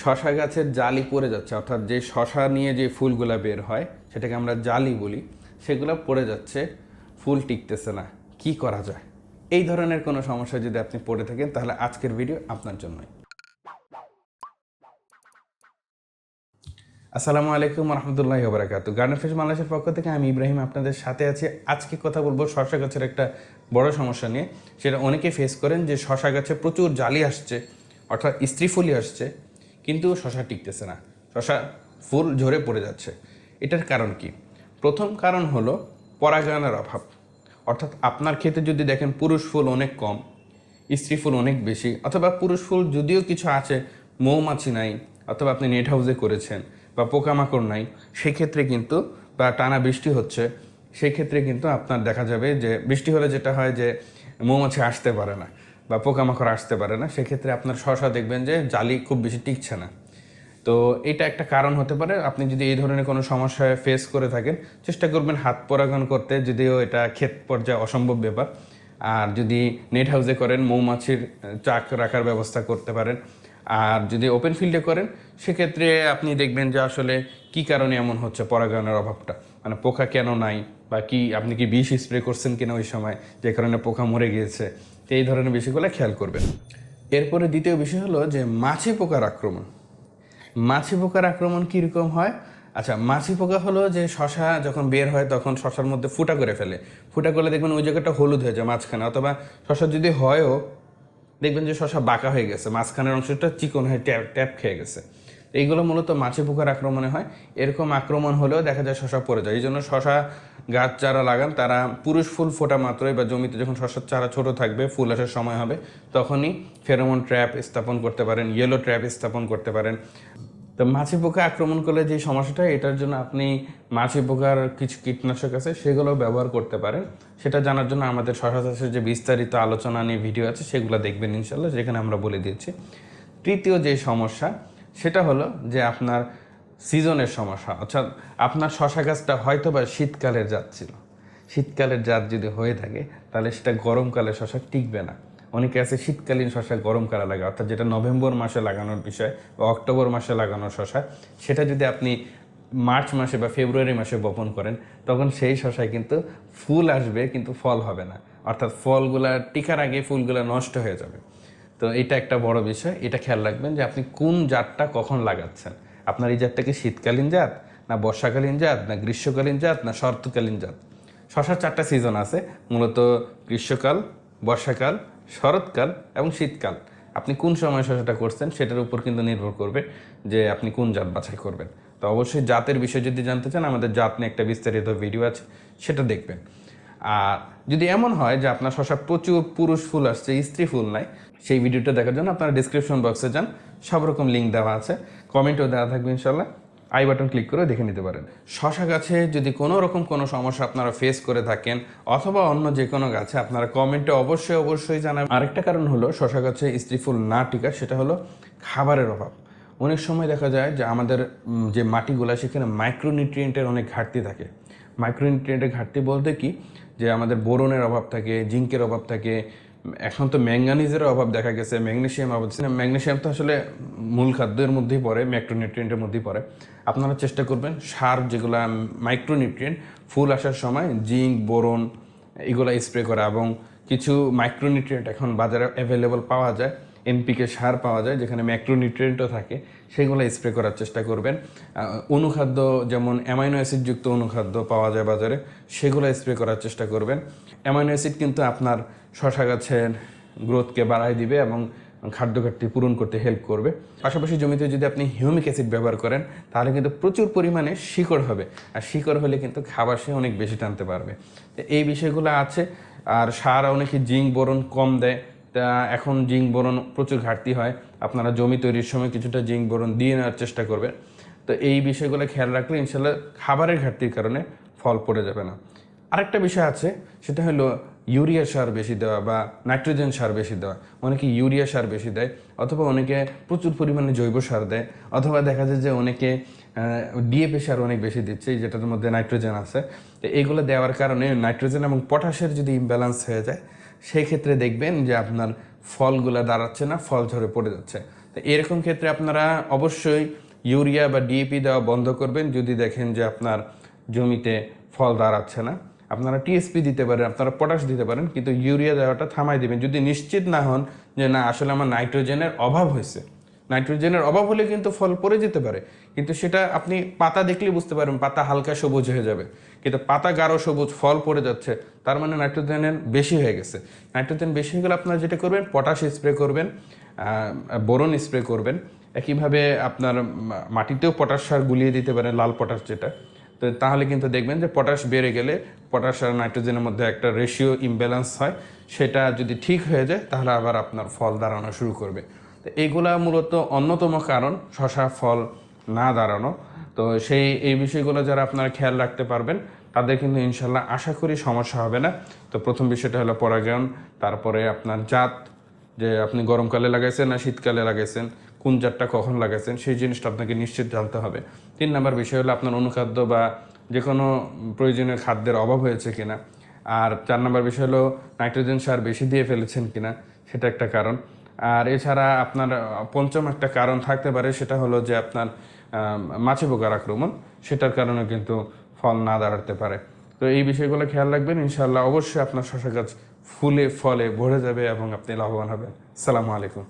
শশা গাছের জালি পড়ে যাচ্ছে, অর্থাৎ যে শশা নিয়ে যে ফুলগুলা বের হয়, সেটাকে আমরা জালি বলি, সেগুলো পড়ে যাচ্ছে, ফুল টিকতেছে না। কি করা যায়? এই ধরনের কোনো সমস্যা যদি আপনি পড়ে থাকেন, তাহলে আজকের ভিডিও আপনার জন্যই। আসসালামু আলাইকুম রহমতুল্লাহ বরাকাতু গার্ডেন ফিশ বাংলাদেশের পক্ষ থেকে আমি ইব্রাহিম আপনাদের সাথে আছি। আজকে কথা বলব শশা গাছের একটা বড় সমস্যা নিয়ে, সেটা অনেকে ফেস করেন যে শশা গাছে প্রচুর জালি আসছে, অর্থাৎ স্ত্রী ফুলই আসছে। কিন্তু শশা টিকতেছে না। শশা ফুল ঝরে পড়ে যাচ্ছে। এটার কারণ কি? প্রথম কারণ হলো পরাগায়নের অভাব। অর্থাৎ আপনার ক্ষেত্রে যদি দেখেন পুরুষ ফুল অনেক কম, স্ত্রী ফুল অনেক বেশি, অথবা পুরুষ ফুল যদিও কিছু আছে, মৌমাছি নাই, অথবা আপনি নেট হাউসে করেছেন বা পোকামাকড় নাই, সেক্ষেত্রে কিন্তু বা টানা বৃষ্টি হচ্ছে, সেক্ষেত্রে কিন্তু আপনার দেখা যাবে যে বৃষ্টি হলে যেটা হয় যে মৌমাছি আসতে পারে না। বা পোকামাকড় আসতে পারে না, সেক্ষেত্রে আপনার শশা দেখবেন যে জালি খুব বেশি টিকছে না। তো এটা একটা কারণ হতে পারে, আপনি যদি এই ধরনের কোনো সমস্যায় ফেস করে থাকেন, চেষ্টা করবেন হাত পরাগণ করতে, যদিও এটা ক্ষেত পর্যায়ে অসম্ভব ব্যাপার। আর যদি নেট হাউসে করেন, মৌমাছির চাক রাখার ব্যবস্থা করতে পারেন। আর যদি ওপেন ফিল্ডে করেন, সেক্ষেত্রে আপনি দেখবেন যে আসলে কি কারণে এমন হচ্ছে পরাগায়নের অভাবটা। মানে পোকা কেন নাই? বা কি, আপনি কি বিষ স্প্রে করছেন কিনা ওই সময়, যে কারণে পোকা মরে গিয়েছে? এই ধরনের বিষয়গুলো খেয়াল করবেন। এরপরে দ্বিতীয় বিষয় হলো যে মাছি পোকার আক্রমণ। মাছি পোকার আক্রমণ কীরকম হয়? আচ্ছা মাছি পোকা হলো যে শশা যখন বের হয় তখন শশার মধ্যে ফুটা করে ফেলে। ফুটা করলে দেখবেন ওই জায়গাটা হলুদ হয়ে যায় মাঝখানে। অথবা শশা যদি হয়ও, দেখবেন যে শশা বাঁকা হয়ে গেছে, মাঝখানের অংশটা চিকন হয়ে ট্যাপ ট্যাপ খেয়ে গেছে। এইগুলো মূলত মাছি পোকার আক্রমণে হয়। এরকম আক্রমণ হলেও দেখা যায় শশা পড়ে যায়। এই জন্য শশা গাছ চারা লাগান, তারা পুরুষ ফুল ফোটা মাত্রই বা জমিতে যখন শশার চারা ছোট থাকবে, ফুল আসার সময় হবে, তখনই ফেরোমন ট্র্যাপ স্থাপন করতে পারেন ইয়েলো ট্র্যাপ স্থাপন করতে পারেন। তো মাছি পোকা আক্রমণ করলে যে সমস্যাটা, এটার জন্য আপনি মাছি পোকার কিছু কীটনাশক আছে সেগুলো ব্যবহার করতে পারেন। সেটা জানার জন্য আমাদের শশা চাষের যে বিস্তারিত আলোচনা নিয়ে ভিডিও আছে, সেগুলো দেখবেন ইনশাল্লাহ, যেখানে আমরা বলে দিয়েছি। তৃতীয় যে সমস্যা সেটা হলো যে আপনার সিজনের সমস্যা, অর্থাৎ আপনার শশা গাছটা হয়তো বা শীতকালের জাত ছিল। শীতকালের জাত যদি হয়ে থাকে, তাহলে সেটা গরমকালে শশা টিকবে না। অনেকে আছে শীতকালীন শশা গরমকালে লাগে অর্থাৎ যেটা নভেম্বর মাসে লাগানোর বিষয় বা অক্টোবর মাসে লাগানোর শশা, সেটা যদি আপনি মার্চ মাসে বা ফেব্রুয়ারি মাসে বপন করেন, তখন সেই শশায় কিন্তু ফুল আসবে, কিন্তু ফল হবে না। অর্থাৎ ফলগুলা টিকার আগে ফুলগুলা নষ্ট হয়ে যাবে। তো এটা একটা বড় বিষয়। এটা খেয়াল রাখবেন যে আপনি কোন জাতটা কখন লাগাচ্ছেন। আপনার এই জাতটা কি শীতকালীন জাত, না বর্ষাকালীন জাত, না গ্রীষ্মকালীন জাত, না শরৎকালীন জাত। শশার চারটা সিজন আছে, মূলত গ্রীষ্মকাল, বর্ষাকাল, শরৎকাল এবং শীতকাল। আপনি কোন সময় শশাটা করছেন সেটার উপর কিন্তু নির্ভর করবে যে আপনি কোন জাত বাছাই করবেন। তো অবশ্যই জাতের বিষয় যদি জানতে চান, আমাদের জাত নিয়ে একটা বিস্তারিত ভিডিও আছে, সেটা দেখবেন। আর যদি এমন হয় যে আপনার শশা প্রচুর পুরুষ ফুল আসছে, স্ত্রী ফুল নাই সেই ভিডিওটা দেখার জন্য আপনারা ডিসক্রিপশন বক্সে যান। সব রকম লিঙ্ক দেওয়া আছে। কমেন্টও দেওয়া থাকবে ইনশাল্লাহ আই বাটন ক্লিক করে দেখে নিতে পারেন। শশা গাছে যদি কোনো রকম কোনো সমস্যা আপনারা ফেস করে থাকেন, অথবা অন্য যে কোনো গাছে, আপনারা কমেন্টে অবশ্যই অবশ্যই জানাবেন। আরেকটা কারণ হলো, শশা গাছে স্ত্রী ফুল না টিকা, সেটা হলো খাবারের অভাব। অনেক সময় দেখা যায় যে আমাদের যে মাটিগুলো, সেখানে মাইক্রোনিউট্রিয়েন্টের অনেক ঘাটতি থাকে। মাইক্রোনিউট্রিয়েন্টের ঘাটতি বলতে কি? যে আমাদের বোরনের অভাব থাকে, জিঙ্কের অভাব থাকে এখন তো ম্যাঙ্গানিজের অভাব দেখা গেছে, ম্যাগনেশিয়াম অভাব ম্যাগনেশিয়াম তো আসলে মূল খাদ্যের মধ্যেই পড়ে, ম্যাক্রোনিউট্রিয়েন্টের মধ্যেই পড়ে। আপনারা চেষ্টা করবেন সার যেগুলো মাইক্রোনিউট্রিয়েন্ট, ফুল আসার সময় জিঙ্ক, বোরন এগুলো স্প্রে করা এবং কিছু মাইক্রোনিউট্রিয়েন্ট এখন বাজারে অ্যাভেলেবল পাওয়া যায়, এনপিকে সার পাওয়া যায়, যেখানে ম্যাক্রোনিউট্রিয়েন্টও থাকে, সেগুলো স্প্রে করার চেষ্টা করবেন। অনুখাদ্য যেমন অ্যামাইনো অ্যাসিডযুক্ত অনুখাদ্য পাওয়া যায় বাজারে, সেগুলো স্প্রে করার চেষ্টা করবেন। অ্যামাইনো অ্যাসিড কিন্তু আপনার শশা গাছের গ্রোথকে বাড়ায় দিবে এবং খাদ্য ঘাটতি পূরণ করতে হেল্প করবে। পাশাপাশি জমিতে যদি আপনি হিউমিক অ্যাসিড ব্যবহার করেন, তাহলে কিন্তু প্রচুর পরিমাণে শিকড় হবে। আর শিকড় হলে কিন্তু খাবার সে অনেক বেশি টানতে পারবে। তো এই বিষয়গুলো আছে। আর সার অনেকে জিঙ্ক বোরন কম দেয়। তা এখন জিঙ্ক বোরন প্রচুর ঘাটতি হয়। আপনারা জমি তৈরির সময় কিছুটা জিঙ্ক বোরন দিয়ে নেওয়ার চেষ্টা করবেন। তো এই বিষয়গুলো খেয়াল রাখলে ইনশাল্লাহ খাবারের ঘাটতির কারণে ফল পড়ে যাবে না। আরেকটা বিষয় আছে, সেটা হলো ইউরিয়া সার বেশি দেওয়া বা নাইট্রোজেন সার বেশি দেওয়া। অনেকে ইউরিয়া সার বেশি দেয়, অথবা অনেকে প্রচুর পরিমাণে জৈব সার দেয়, অথবা দেখা যায় যে অনেকে ডিএপি সার অনেক বেশি দিচ্ছে যেটার মধ্যে নাইট্রোজেন আছে। তো এইগুলো দেওয়ার কারণে নাইট্রোজেন এবং পটাশের যদি ইমব্যালেন্স হয়ে যায় সেই ক্ষেত্রে দেখবেন যে আপনার ফলগুলো দাঁড়াচ্ছে না, ফল ঝরে পড়ে যাচ্ছে। তো এরকম ক্ষেত্রে আপনারা অবশ্যই ইউরিয়া বা ডিএপি দেওয়া বন্ধ করবেন, যদি দেখেন যে আপনার জমিতে ফল দাঁড়াচ্ছে না। আপনারা টিএসপি দিতে পারেন, আপনারা পটাশ দিতে পারেন, কিন্তু ইউরিয়া দেওয়াটা থামাই দিবেন। যদি নিশ্চিত না হন যে না, আসলে আমার নাইট্রোজেনের অভাব হয়েছে। নাইট্রোজেনের অভাব হলে কিন্তু ফল পড়ে যেতে পারে। কিন্তু সেটা আপনি পাতা দেখলেই বুঝতে পারবেন, পাতা হালকা সবুজ হয়ে যাবে। কিন্তু পাতা গাঢ় সবুজ, ফল পড়ে যাচ্ছে, তার মানে নাইট্রোজেনের বেশি হয়ে গেছে। নাইট্রোজেন বেশি হয়ে গেলে আপনারা যেটা করবেন পটাশ স্প্রে করবেন বোরন স্প্রে করবেন। একইভাবে আপনার মাটিতেও পটাশ সার গুলিয়ে দিতে পারেন, লাল পটাশ যেটা। তো তাহলে কিন্তু দেখবেন যে পটাশ বেড়ে গেলে পটাশ আর নাইট্রোজেনের মধ্যে একটা রেশিও ইমব্যালেন্স হয়। সেটা যদি ঠিক হয়ে যায়, তাহলে আবার আপনার ফল দাঁড়ানো শুরু করবে। তো এইগুলা মূলত অন্যতম কারণ, শশা ফল না দাঁড়ানো। তো সেই, এই বিষয়গুলো যারা আপনারা খেয়াল রাখতে পারবেন, তাদের কিন্তু ইনশাল্লাহ আশা করি সমস্যা হবে না। তো প্রথম বিষয়টা হলো পরাগায়ন, তারপরে আপনার জাত, যে আপনি গরমকালে লাগাইছেন না শীতকালে লাগাইছেন কোন জাতটা কখন লাগাইছেন সেই জিনিসটা আপনাকে নিশ্চিত জানতে হবে। তিন নাম্বার বিষয় হলো আপনার অনুখাদ্য বা যে কোনো প্রয়োজনীয় খাদ্যের অভাব হয়েছে কিনা। আর চার নাম্বার বিষয় হলো, নাইট্রোজেন সার বেশি দিয়ে ফেলেছেন কিনা, সেটা একটা কারণ। আর এছাড়া আপনার, পঞ্চম একটা কারণ থাকতে পারে, সেটা হলো যে আপনার মাছি পোকার আক্রমণ, সেটার কারণে কিন্তু ফল না দাঁড়াতে পারে। তো এই বিষয়গুলো খেয়াল রাখবেন ইনশাল্লাহ অবশ্যই আপনার শশা গাছ ফুলে, ফলে ভরে যাবে এবং আপনি লাভবান হবেন। সালামু আলাইকুম।